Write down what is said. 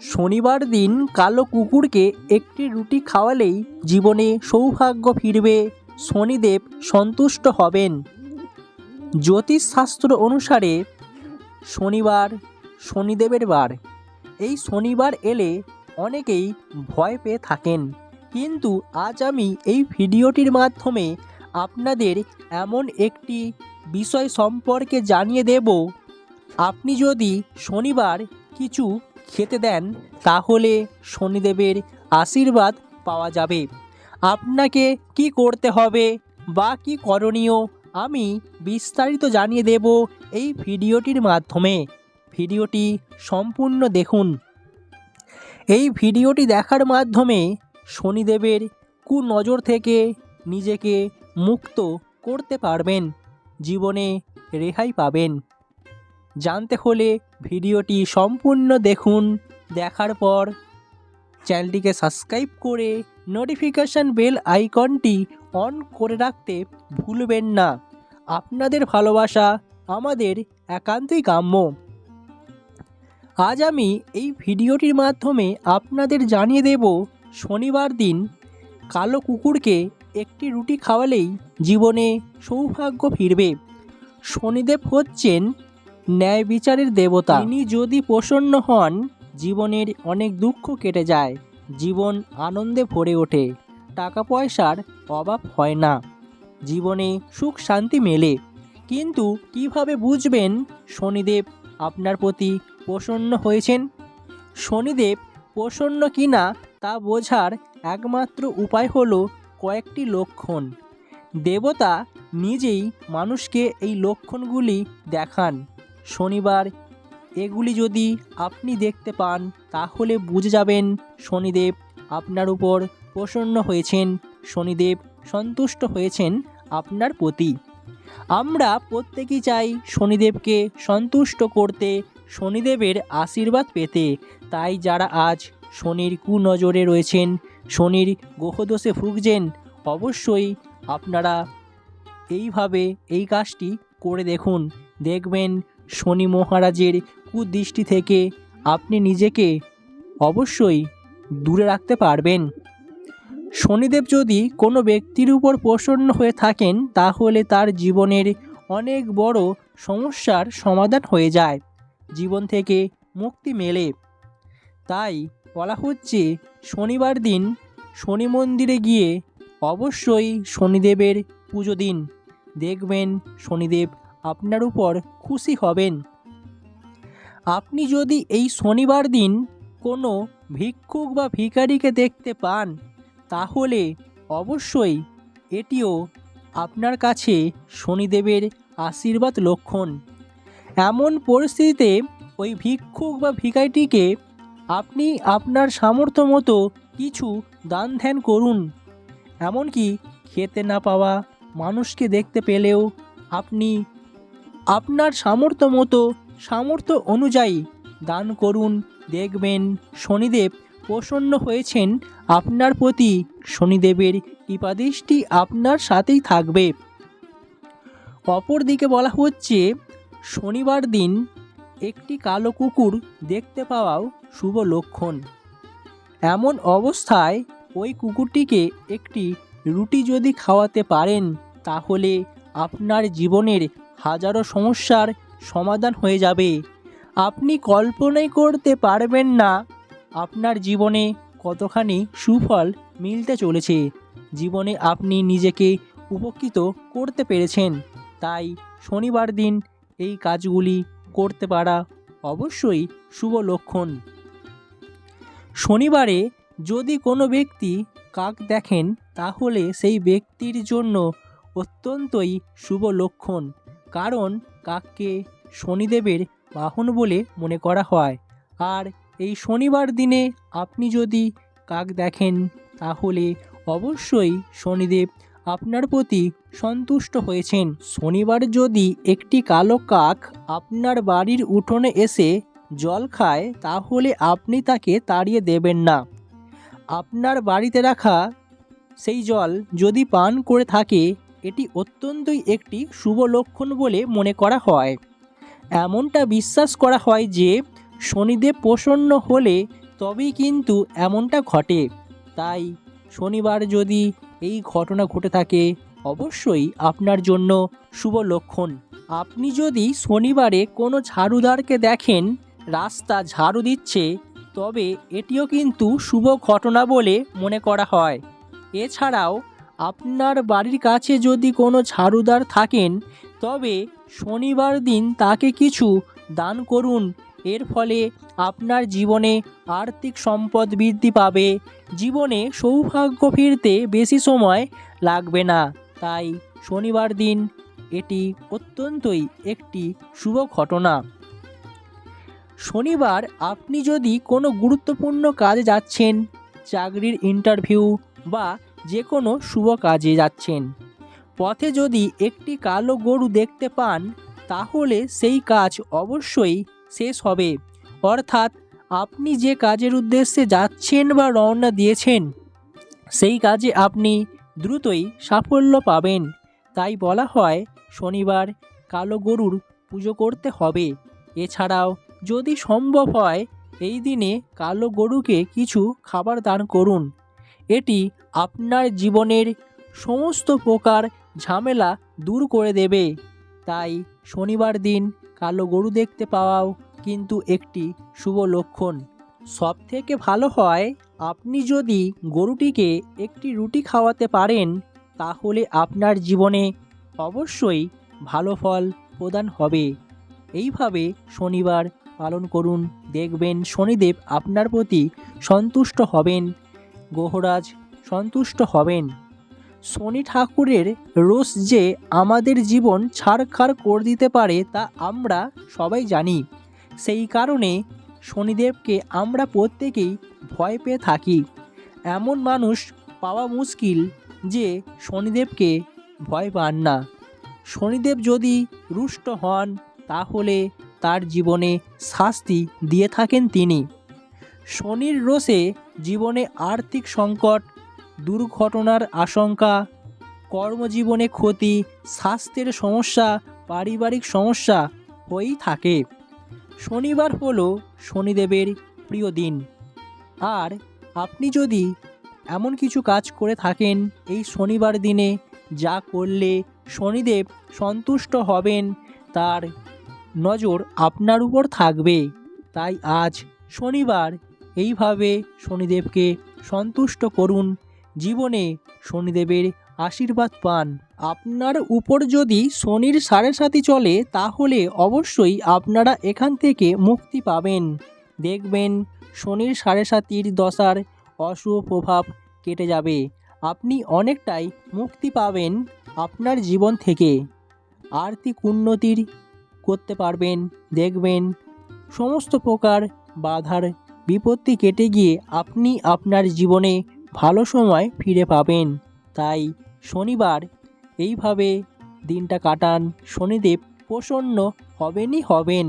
শনিবার দিন কালো কুকুরকে একটি রুটি খাওয়ালেই জীবনে সৌভাগ্য ফিরবে। শনিদেব সন্তুষ্ট হবেন। জ্যোতিষশাস্ত্র অনুসারে শনিবার শনিদেবের বার। এই শনিবার এলে অনেকেই ভয় পেয়ে থাকেন। কিন্তু আজ আমি এই ভিডিওটির মাধ্যমে আপনাদের এমন একটি বিষয় সম্পর্কে জানিয়ে দেব। আপনি যদি শনিবার কিছু খেতে দেন, তাহলে শনিদেবের আশীর্বাদ পাওয়া যাবে। আপনাকে কি করতে হবে বা কি করণীয়, আমি বিস্তারিত জানিয়ে দেব এই ভিডিওটির মাধ্যমে। ভিডিওটি সম্পূর্ণ দেখুন। এই ভিডিওটি দেখার মাধ্যমে শনিদেবের কুনজর থেকে নিজেকে মুক্ত করতে পারবেন, জীবনে রেহাই পাবেন। জানতে হলে ভিডিওটি সম্পূর্ণ দেখুন। দেখার পর চ্যানেলটিকে সাবস্ক্রাইব করে নোটিফিকেশান বেল আইকনটি অন করে রাখতে ভুলবেন না। আপনাদের ভালোবাসা আমাদের একান্তই কাম্য। আজ আমি এই ভিডিওটির মাধ্যমে আপনাদের জানিয়ে দেব, শনিবার দিন কালো কুকুরকে একটি রুটি খাওয়ালেই জীবনে সৌভাগ্য ফিরবে। শনিদেব হচ্ছেন ন্যায় বিচারের দেবতা। তিনি যদি প্রসন্ন হন, জীবনের অনেক দুঃখ কেটে যায়। জীবন আনন্দে ভরে ওঠে। টাকা পয়সার অভাব হয় না। জীবনে সুখ শান্তি মেলে। কিন্তু কীভাবে বুঝবেন শনিদেব আপনার প্রতি প্রসন্ন হয়েছেন? শনিদেব প্রসন্ন কিনা তা বোঝার একমাত্র উপায় হলো কয়েকটি লক্ষণ। দেবতা নিজেই মানুষকে এই লক্ষণগুলি দেখান। শনিবার। এগুলি যদি আপনি দেখতে পান, তাহলে বুঝে যাবেন শনিদেব আপনার উপর প্রসন্ন হয়েছেন। শনিদেব সন্তুষ্ট হয়েছেন আপনার প্রতি। আমরা প্রত্যেকেই চাই শনিদেবকে সন্তুষ্ট করতে, শনিদেবের আশীর্বাদ পেতে। তাই যারা আজ শনির কুনজরে রয়েছেন, শনির গ্রহদোষে ভুগছেন, অবশ্যই আপনারা এইভাবে এই কাজটি করে দেখুন। দেখবেন শনি মহারাজের কুদৃষ্টি থেকে আপনি নিজেকে অবশ্যই দূরে রাখতে পারবেন। শনিদেব যদি কোনো ব্যক্তির উপর প্রসন্ন হয়ে থাকেন, তাহলে তার জীবনের অনেক বড় সমস্যার সমাধান হয়ে যায়, জীবন থেকে মুক্তি মেলে। তাই বলা হচ্ছে, শনিবার দিন শনি মন্দিরে গিয়ে অবশ্যই শনিদেবের পুজো দিন। দেখবেন শনিদেব আপনার উপর খুশি হবেন। আপনি যদি এই শনিবার দিন কোনো ভিক্ষুক বা ভিখারিকে দেখতে পান, তাহলে অবশ্যই এটিও আপনার কাছে শনিদেবের আশীর্বাদ লক্ষণ। এমন পরিস্থিতিতে ওই ভিক্ষুক বা ভিখারিটিকে আপনি আপনার সামর্থ্য মতো কিছু দান ধ্যান করুন। এমনকি খেতে না পাওয়া মানুষকে দেখতে পেলেও আপনি আপনার সামর্থ্য মতো, সামর্থ্য অনুযায়ী দান করুন, দেখবেন শনিদেব প্রসন্ন হয়েছেন, আপনার প্রতি শনিদেবের কৃপাদৃষ্টি আপনার সাথেই থাকবে। অপরদিকে বলা হচ্ছে, শনিবার দিন একটি কালো কুকুর দেখতে পাওয়াও শুভ লক্ষণ। এমন অবস্থায় ওই কুকুরটিকে একটি রুটি যদি খাওয়াতে পারেন, তাহলে আপনার জীবনের হাজারো সমস্যার সমাধান হয়ে যাবে। আপনি কল্পনাই করতে পারবেন না আপনার জীবনে কতখানি সুফল মিলতে চলেছে। জীবনে আপনি নিজেকে উপকৃত করতে পেরেছেন। তাই শনিবার দিন এই কাজগুলি করতে পারা অবশ্যই শুভ লক্ষণ। শনিবারে যদি কোনো ব্যক্তি কাক দেখেন, তাহলে সেই ব্যক্তির জন্য অত্যন্তই শুভ লক্ষণ। কারণ কাককে শনিদেবের বাহন বলে মনে করা হয়। আর এই শনিবার দিনে আপনি যদি কাক দেখেন, তাহলে অবশ্যই শনিদেব আপনার প্রতি সন্তুষ্ট হয়েছেন। শনিবার যদি একটি কালো কাক আপনার বাড়ির উঠোনে এসে জল খায়, তাহলে আপনি তাকে তাড়িয়ে দেবেন না। আপনার বাড়িতে রাখা সেই জল যদি পান করে থাকে এটি অত্যন্তই একটি শুভ লক্ষণ বলে মনে করা হয়। এমনটা বিশ্বাস করা হয় যে, শনিদেব প্রসন্ন হলে তবেই কিন্তু এমনটা ঘটে। তাই শনিবার যদি এই ঘটনা ঘটে থাকে, অবশ্যই আপনার জন্য শুভ লক্ষণ। আপনি যদি শনিবারে কোনো ঝাড়ুদারকে দেখেন, রাস্তা ঝাড়ু দিচ্ছে, তবে এটিও কিন্তু শুভ ঘটনা বলে মনে করা হয়। এছাড়াও আপনার বাড়ির কাছে যদি কোনো ঝাড়ুদার থাকেন, তবে শনিবার দিন তাকে কিছু দান করুন। এর ফলে আপনার জীবনে আর্থিক সম্পদ বৃদ্ধি পাবে। জীবনে সৌভাগ্য ফিরতে বেশি সময় লাগবে না। তাই শনিবার দিন এটি অত্যন্তই একটি শুভ ঘটনা। শনিবার আপনি যদি কোনো গুরুত্বপূর্ণ কাজে যাচ্ছেন, চাকরির ইন্টারভিউ বা যে কোনো শুভ কাজে যাচ্ছেন। পথে যদি একটি কালো গরু দেখতে পান, তাহলে সেই কাজ অবশ্যই শেষ হবে। অর্থাৎ আপনি যে কাজের উদ্দেশ্যে যাচ্ছেন বা রওনা দিয়েছেন, সেই কাজে আপনি দ্রুতই সাফল্য পাবেন। তাই বলা হয়, শনিবার কালো গরুর পুজো করতে হবে। এছাড়াও যদি সম্ভব হয়, এই দিনে কালো গরুকে কিছু খাবার দান করুন। এটি আপনার জীবনের সমস্ত প্রকার ঝামেলা দূর করে দেবে। তাই শনিবার দিন কালো গরু দেখতে পাওয়াও কিন্তু একটি শুভ লক্ষণ। সব থেকে ভালো হয়, আপনি যদি গরুটিকে একটি রুটি খাওয়াতে পারেন, তাহলে আপনার জীবনে অবশ্যই ভালো ফল প্রদান হবে। এইভাবে শনিবার পালন করুন, দেখবেন শনিদেব আপনার প্রতি সন্তুষ্ট হবেন। গ্রহরাজ সন্তুষ্ট হবেন। শনি ঠাকুরের রোষ যে আমাদের জীবন ছাড়খাড় করে দিতে পারে তা আমরা সবাই জানি। সেই কারণে শনিদেবকে আমরা প্রত্যেকেই ভয় পেয়ে থাকি। এমন মানুষ পাওয়া মুশকিল যে শনিদেবকে ভয় পান না। শনিদেব যদি রুষ্ট হন, তাহলে তার জীবনে শাস্তি দিয়ে থাকেন তিনি। শনির রোষে জীবনে আর্থিক সংকট, দুর্ঘটনার আশঙ্কা, কর্মজীবনে ক্ষতি, স্বাস্থ্যের সমস্যা, পারিবারিক সমস্যা হয়েই থাকে। শনিবার হলো শনিদেবের প্রিয় দিন। আর আপনি যদি এমন কিছু কাজ করে থাকেন এই শনিবার দিনে, যা করলে শনিদেব সন্তুষ্ট হবেন, তার নজর আপনার উপর থাকবে। তাই আজ শনিবার এইভাবে শনিদেবকে সন্তুষ্ট করুন। জীবনে শনিদেবের আশীর্বাদ পান। আপনার উপর যদি শনির সাড়ে সাথী চলে, তাহলে অবশ্যই আপনারা এখান থেকে মুক্তি পাবেন। দেখবেন শনির সাড়ে সাতির দশার অশুভ প্রভাব কেটে যাবে। আপনি অনেকটাই মুক্তি পাবেন আপনার জীবন থেকে। আর্থিক উন্নতির করতে পারবেন। দেখবেন সমস্ত প্রকার বাধার বিপত্তি কেটে গিয়ে আপনি আপনার জীবনে ভালো সময় ফিরে পাবেন। তাই শনিবার, এইভাবে দিনটা কাটান। শনিদেব প্রসন্ন হবেনই হবেন।